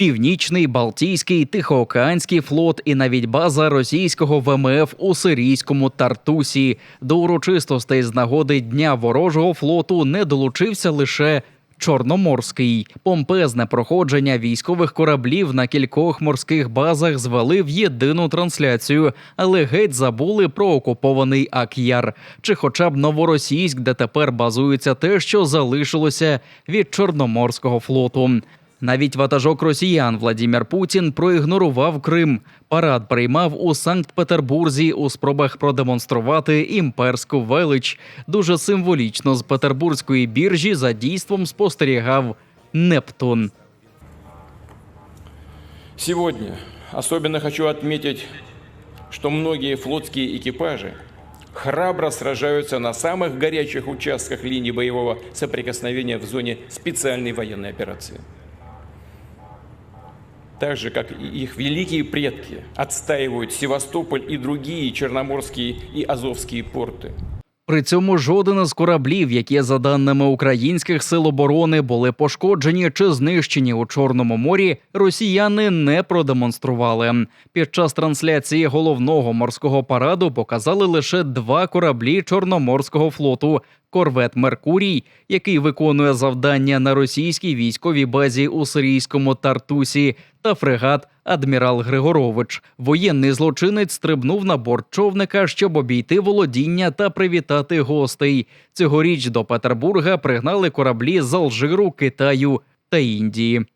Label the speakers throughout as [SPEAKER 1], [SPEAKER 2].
[SPEAKER 1] Північний, Балтійський, Тихоокеанський флот і навіть база російського ВМФ у сирійському Тартусі. До урочистостей з нагоди дня ворожого флоту не долучився лише. Чорноморський помпезне проходження військових кораблів на кількох морських базах звели в єдину трансляцію, але геть забули про окупований Ак'яр чи хоча б новоросійськ, де тепер базується те, що залишилося від Чорноморського флоту. Навіть ватажок росіян Владімір Путін проігнорував Крим. Парад приймав у Санкт-Петербурзі у спробах продемонструвати імперську велич. Дуже символічно з петербурзької біржі за дійством спостерігав Нептун.
[SPEAKER 2] Сегодня особенно хочу отметить, что многие флотские экипажи храбро сражаются на самых горячих участках линии боевого соприкосновения в зоне специальной военной операции. Так же, как и их великие предки отстаивают Севастополь и другие черноморские и азовские порты.
[SPEAKER 1] При цьому жоден із кораблів, які за даними українських сил оборони були пошкоджені чи знищені у Чорному морі, росіяни не продемонстрували. Під час трансляції головного морського параду показали лише два кораблі Чорноморського флоту. Корвет Меркурій, який виконує завдання на російській військовій базі у сирійському Тартусі, та фрегат Адмірал Григорович. Воєнний злочинець стрибнув на борт човника, щоб обійти володіння та привітати гостей. Цьогоріч до Петербурга пригнали кораблі з Алжиру, Китаю та Індії.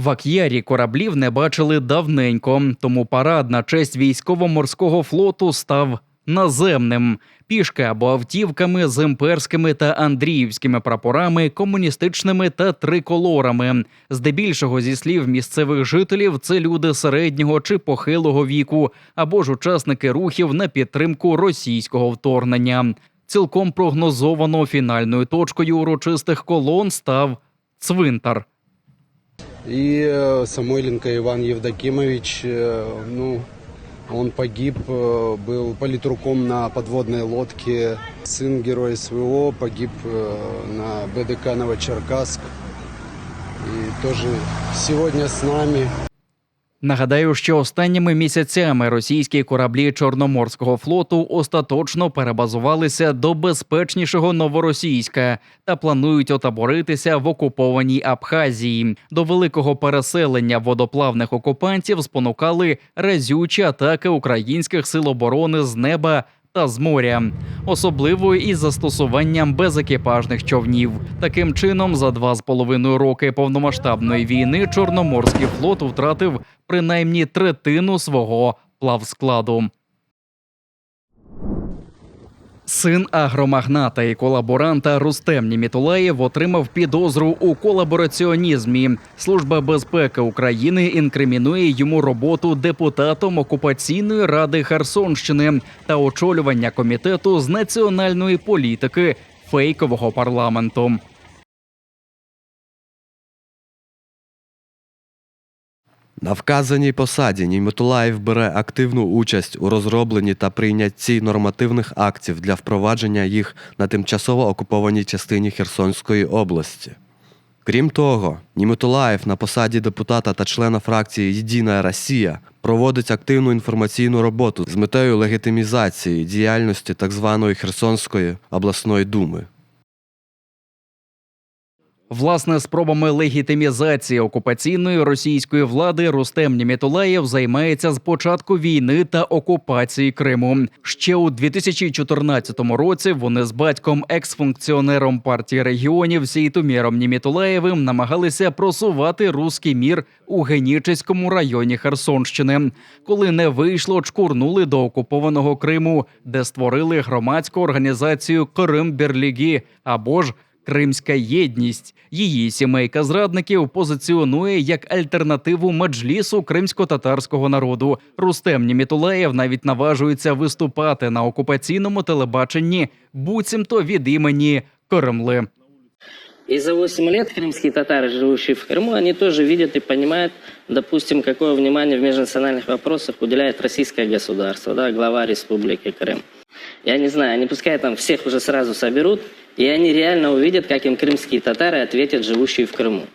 [SPEAKER 1] В Ак'ярі кораблів не бачили давненько, тому парад на честь військово-морського флоту став наземним. Пішки або автівками з імперськими та андріївськими прапорами, комуністичними та триколорами. Здебільшого, зі слів місцевих жителів, це люди середнього чи похилого віку, або ж учасники рухів на підтримку російського вторгнення. Цілком прогнозовано фінальною точкою урочистих колон став цвинтар.
[SPEAKER 3] И э, Самойленко Иван Евдокимович, э, ну, он погиб, э, был политруком на подводной лодке. Сын героя СВО погиб э, на БДК Новочеркасск. И тоже сегодня с нами.
[SPEAKER 1] Нагадаю, що останніми місяцями російські кораблі Чорноморського флоту остаточно перебазувалися до безпечнішого новоросійська та планують отаборитися в окупованій Абхазії. До великого переселення водоплавних окупантів спонукали разючі атаки українських сил оборони з неба. Та з моря, особливо із застосуванням безекіпажних човнів. Таким чином, за два з половиною роки повномасштабної війни Чорноморський флот втратив принаймні третину свого плавскладу. Син агромагната і колаборанта Рустем Німітулаєв отримав підозру у колабораціонізмі. Служба безпеки України інкримінує йому роботу депутатом окупаційної ради Херсонщини та очолювання комітету з національної політики фейкового парламенту.
[SPEAKER 4] На вказаній посаді Німітулаєв бере активну участь у розробленні та прийнятті нормативних актів для впровадження їх на тимчасово окупованій частині Херсонської області. Крім того, Німітулаєв на посаді депутата та члена фракції Єдина Росія проводить активну інформаційну роботу з метою легітимізації діяльності так званої Херсонської обласної думи.
[SPEAKER 1] Власне, спробами легітимізації окупаційної російської влади Рустем Німітулаєв займається з початку війни та окупації Криму. Ще у 2014 році вони з батьком, екс-функціонером партії регіонів Сейтуміром Німітулаєвим намагалися просувати руський мір у Генічеському районі Херсонщини. Коли не вийшло, чкурнули до окупованого Криму, де створили громадську організацію Крим Берлігі або ж Кримська єдність. Її сімейка зрадників позиціонує як альтернативу меджлісу кримсько-татарського народу. Рустем Німітулаєв навіть наважується виступати на окупаційному телебаченні, буцімто від імені Кремли.
[SPEAKER 5] И за 8 лет крымские татары, живущие в Крыму, они тоже видят и понимают, допустим, какое внимание в межнациональных вопросах уделяет российское государство, да, глава Республики Крым. Я не знаю, они пускай там всех уже сразу соберут И они реально увидят, как им крымские татары ответят, живущие в Крыму.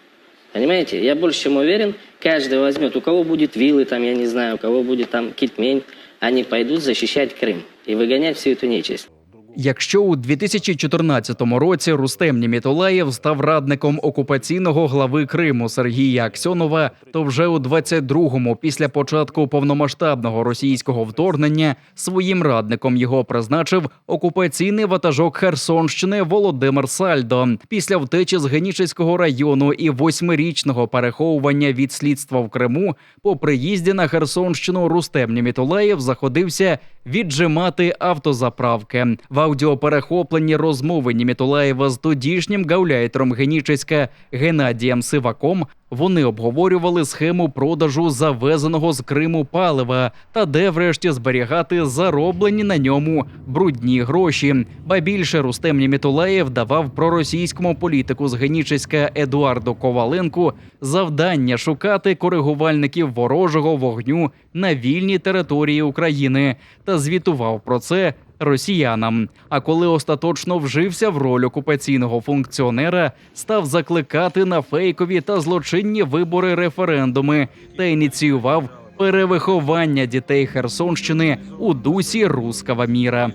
[SPEAKER 5] Понимаете? Я больше чем уверен, каждый возьмет, у кого будет виллы, там, я не знаю, у кого будет там китмень, они пойдут защищать Крым и выгонять всю эту нечисть.
[SPEAKER 1] Якщо у 2014 році Рустем Німітулаєв став радником окупаційного глави Криму Сергія Аксьонова, то вже у 22-му, після початку повномасштабного російського вторгнення, своїм радником його призначив окупаційний ватажок Херсонщини Володимир Сальдо. Після втечі з Генічеського району і восьмирічного переховування від слідства в Криму, по приїзді на Херсонщину Рустем Німітулаєв заходився віджимати автозаправки. В аудіоперехопленні розмови Німітулаєва з тодішнім гауляйтером Генічеська Геннадієм Сиваком вони обговорювали схему продажу завезеного з Криму палива та де врешті зберігати зароблені на ньому брудні гроші. Ба більше Рустем Німітулаєв давав проросійському політику з Генічеська Едуарду Коваленку завдання шукати коригувальників ворожого вогню на вільній території України та звітував про це росіянам. А коли остаточно вжився в роль окупаційного функціонера, став закликати на фейкові та злочинні вибори референдуми та ініціював перевиховання дітей Херсонщини у дусі руского міра.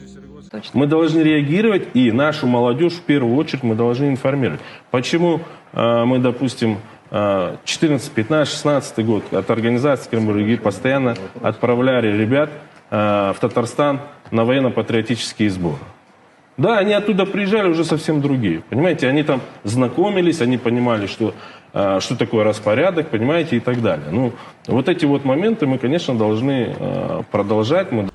[SPEAKER 6] Мы должны реагировать, и нашу молодежь в первую очередь мы должны информировать. Почему э, мы, допустим, э, 14, 15, 16 год от организации Крымбурги постоянно отправляли ребят э, в Татарстан на военно-патриотические сборы. Да, они оттуда приезжали уже совсем другие. Понимаете, они там знакомились, они понимали, что, э, что такое распорядок, понимаете, и так далее. Ну, вот эти вот моменты мы, конечно, должны э, продолжать. Мы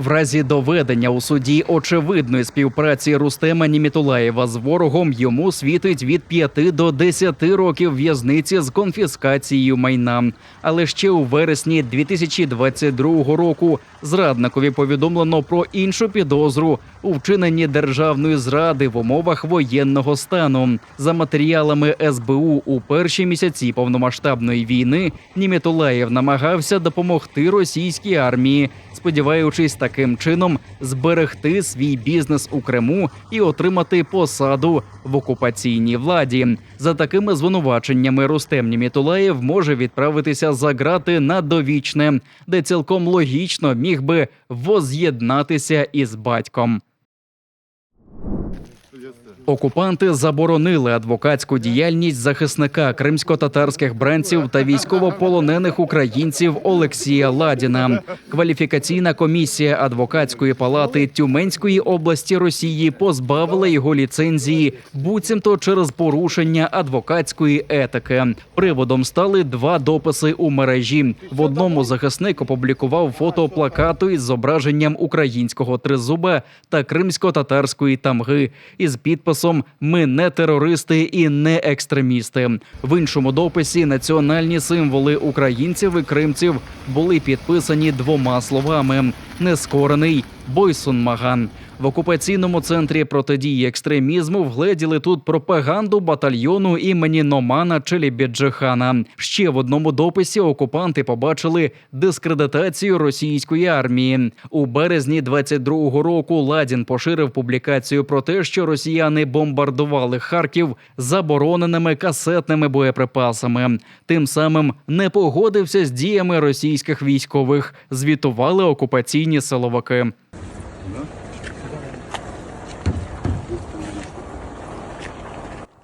[SPEAKER 1] В разі доведення у суді очевидної співпраці Рустема Німітулаєва з ворогом йому світить від 5 до 10 років в'язниці з конфіскацією майна. Але ще у вересні 2022 року зрадникові повідомлено про іншу підозру у вчиненні державної зради в умовах воєнного стану. За матеріалами СБУ у перші місяці повномасштабної війни Німітулаєв намагався допомогти російській армії, сподіваючись таким чином зберегти свій бізнес у Криму і отримати посаду в окупаційній владі. За такими звинуваченнями Рустем Німітулаєв може відправитися за грати на довічне, де цілком логічно міг би воз'єднатися із батьком. Окупанти заборонили адвокатську діяльність захисника кримсько-татарських бранців та військовополонених українців Олексія Ладіна. Кваліфікаційна комісія адвокатської палати Тюменської області Росії позбавила його ліцензії, буцімто через порушення адвокатської етики. Приводом стали два дописи у мережі. В одному захисник опублікував фото плакату із зображенням українського тризуба та кримсько-татарської тамги із підписом Ми не терористи і не екстремісти. В іншому дописі національні символи українців і кримців були підписані двома словами: нескорений Бойсун Маган. В окупаційному центрі протидії екстремізму вгледіли тут пропаганду батальйону імені Номана Челібіджихана. Ще в одному дописі окупанти побачили дискредитацію російської армії. У березні 22-го року Ладін поширив публікацію про те, що росіяни бомбардували Харків забороненими касетними боєприпасами. Тим самим не погодився з діями російських військових. Звітували окупаційні силовики.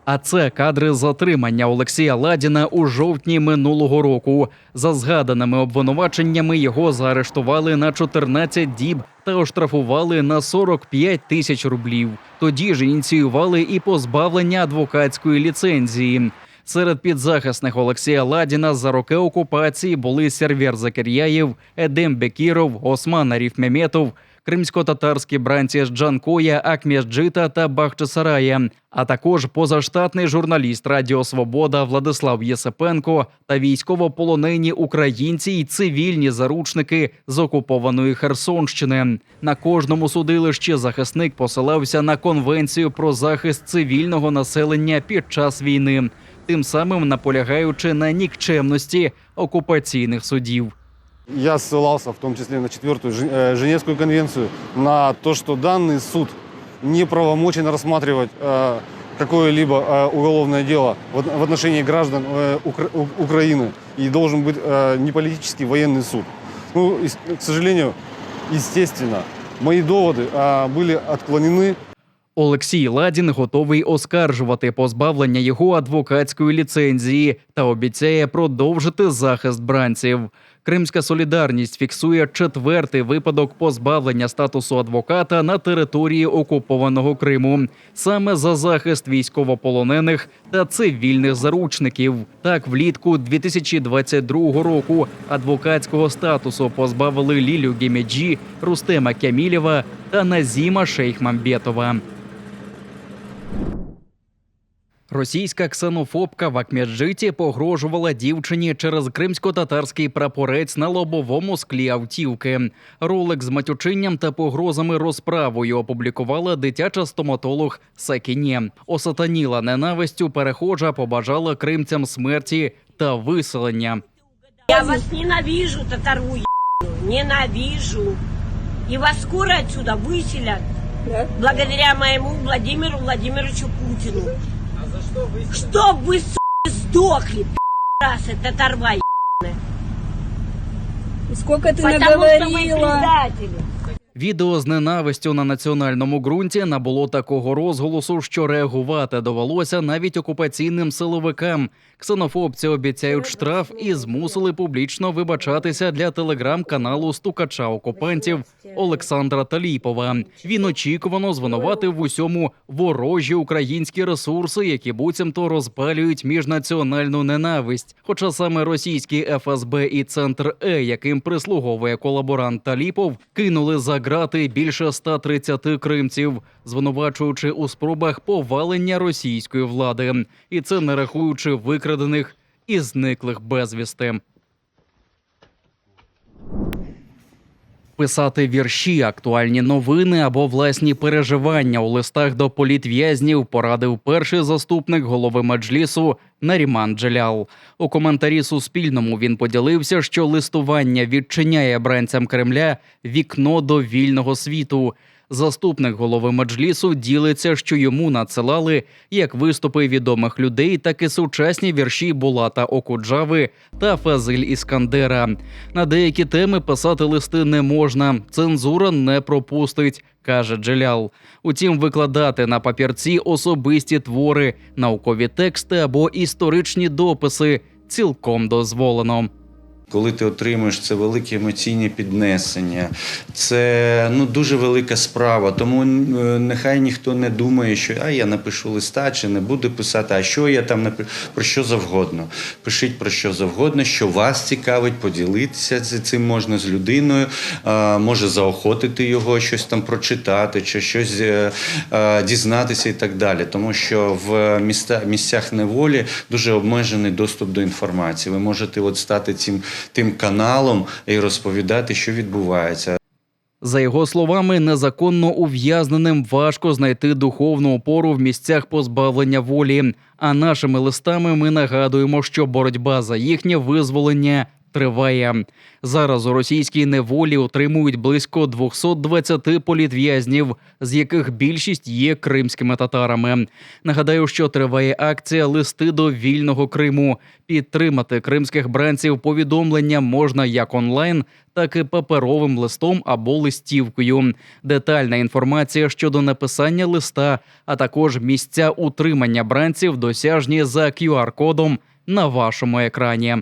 [SPEAKER 1] А це кадри затримання Олексія Ладіна у жовтні минулого року. За згаданими обвинуваченнями його заарештували на 14 діб та оштрафували на 45 тисяч рублів. Тоді ж ініціювали і позбавлення адвокатської ліцензії. Серед підзахисних Олексія Ладіна за роки окупації були Сервєр Закиряєв, Едем Бекіров, Осман Аріфмеметов, кримсько-татарські бранці з Джанкоя, Акмєсджита та Бахчисарая, а також позаштатний журналіст Радіо Свобода Владислав Єсипенко та військовополонені українці й цивільні заручники з окупованої Херсонщини. На кожному судилищі захисник посилався на конвенцію про захист цивільного населення під час війни, тим самим наполягаючи на нікчемності окупаційних судів.
[SPEAKER 7] Я ссылался в том числе на четвертую Жен- э, Женевскую конвенцию, на то, что данный суд не правомочен рассматривать э, какое-либо э, уголовное дело в от- в отношении граждан э, Укра- У- Украины. И должен быть э, не политический военный суд. Ну, и с- к сожалению, естественно, мои доводы э, были отклонены
[SPEAKER 1] Олексій Ладін готовий оскаржувати позбавлення його адвокатської ліцензії та обіцяє продовжити захист бранців. Кримська солідарність фіксує четвертий випадок позбавлення статусу адвоката на території окупованого Криму, саме за захист військовополонених та цивільних заручників. Так, влітку 2022 року адвокатського статусу позбавили Лілю Гемеджі, Рустема Кямілєва та Назіма Шейхмамбетова. Російська ксенофобка в Акмеджиті погрожувала дівчині через кримсько-татарський прапорець на лобовому склі автівки. Ролик з матючинням та погрозами розправою опублікувала дитяча стоматолог Сакіні. Осатаніла ненавистю перехожа побажала кримцям смерті та виселення.
[SPEAKER 8] Я вас ненавижу, татару ненавижу. И вас скоро отсюда выселят. Благодаря моему Владимиру Владимировичу Путину. А за что выселят? Чтоб вы, сука, сдохли, пи***расы, татарва ебаная.
[SPEAKER 9] Сколько ты
[SPEAKER 8] Потому что вы
[SPEAKER 9] наговорила?
[SPEAKER 8] предатели.
[SPEAKER 1] Відео з ненавистю на національному ґрунті набуло такого розголосу, що реагувати довелося навіть окупаційним силовикам. Ксенофобці обіцяють штраф і змусили публічно вибачатися для телеграм-каналу стукача окупантів Олександра Таліпова. Він очікувано звинуватив в усьому ворожі українські ресурси, які буцімто розпалюють міжнаціональну ненависть. Хоча саме російські ФСБ і центр Е, яким прислуговує колаборант Таліпов, кинули за грати більше 130 кримців, звинувачуючи у спробах повалення російської влади, і це не рахуючи викрадених і зниклих безвісти. Писати вірші, актуальні новини або власні переживання у листах до політв'язнів порадив перший заступник голови меджлісу Наріман Джелял. У коментарі Суспільному він поділився, що листування відчиняє бранцям Кремля вікно до вільного світу. Заступник голови меджлісу ділиться, що йому надсилали як виступи відомих людей, так і сучасні вірші Булата Окуджави та Фазиль Іскандера. На деякі теми писати листи не можна, цензура не пропустить, каже Джелял. Утім, викладати на папірці особисті твори, наукові тексти або історичні дописи цілком дозволено.
[SPEAKER 10] Коли ти отримуєш це велике емоційне піднесення, це ну дуже велика справа. Тому е, нехай ніхто не думає, що а я напишу листа чи не буду писати, а що я там напишу про що завгодно. Пишіть про що завгодно, що вас цікавить, поділитися цим можна з людиною, може заохотити його, щось там прочитати, чи щось е, е, дізнатися і так далі. Тому що в міста, місцях неволі дуже обмежений доступ до інформації. Ви можете от стати цим тим каналом і розповідати, що відбувається.
[SPEAKER 1] За його словами, незаконно ув'язненим важко знайти духовну опору в місцях позбавлення волі. А нашими листами ми нагадуємо, що боротьба за їхнє визволення триває. Зараз у російській неволі утримують близько 220 політв'язнів, з яких більшість є кримськими татарами. Нагадаю, що триває акція Листи до вільного Криму. Підтримати кримських бранців повідомлення можна як онлайн, так і паперовим листом або листівкою. Детальна інформація щодо написання листа, а також місця утримання бранців досяжні за QR-кодом на вашому екрані.